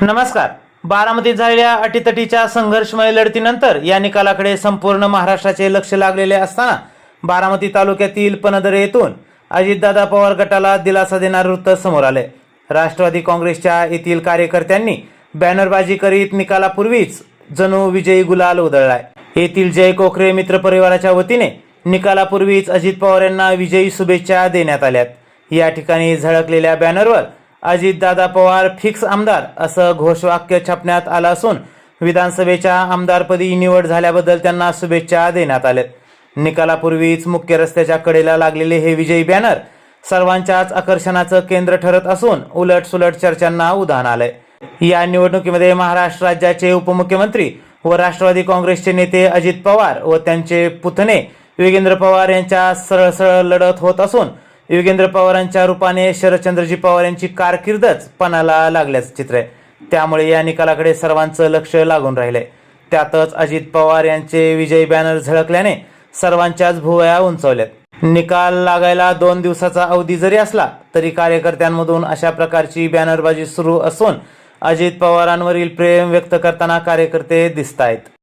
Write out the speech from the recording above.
नमस्कार. बारामतीत झालेल्या अटीतटीच्या संघर्षमय लढतीनंतर या निकालाकडे संपूर्ण महाराष्ट्राचे लक्ष लागलेले असताना बारामती तालुक्यातील पनदरे येथून अजितदादा पवार गटाला दिलासा देणारं वृत्त समोर आले. राष्ट्रवादी काँग्रेसच्या येथील कार्यकर्त्यांनी बॅनरबाजी करीत निकालापूर्वीच जणू विजयी गुलाल उधळलाय. येथील जय कोखरे मित्र परिवाराच्या वतीने निकालापूर्वीच अजित पवार यांना विजयी शुभेच्छा देण्यात आल्यात. या ठिकाणी झळकलेल्या बॅनरवर अजितदादा पवार फिक्स आमदार असं घोषवाक्य छापण्यात आलं असून विधानसभेच्या आमदारपदी निवड झाल्याबद्दल त्यांना शुभेच्छा देण्यात आल्या निकालापूर्वीच मुख्य रस्त्याच्या कडेला लागलेले हे विजयी बॅनर सर्वांच्याच आकर्षणाचं केंद्र ठरत असून उलट सुलट चर्चांना उधाण आलंय. या निवडणुकीमध्ये महाराष्ट्र राज्याचे उपमुख्यमंत्री व राष्ट्रवादी काँग्रेसचे नेते अजित पवार व त्यांचे पुतणे योगेंद्र पवार यांच्या सरळ सरळ लढत होत असून योगेंद्र पवारांच्या रूपाने शरदचंद्रजी पवार यांची कारकीर्दच पणाला लागल्याचं चित्र आहे. त्यामुळे या निकालाकडे सर्वांचं लक्ष लागून राहिलंय. त्यातच अजित पवार यांचे विजयी बॅनर झळकल्याने सर्वांच्याच भुवया उंचावल्यात. निकाल लागायला दोन दिवसाचा अवधी जरी असला तरी कार्यकर्त्यांमधून अशा प्रकारची बॅनरबाजी सुरू असून अजित पवारांवरील प्रेम व्यक्त करताना कार्यकर्ते दिसत आहेत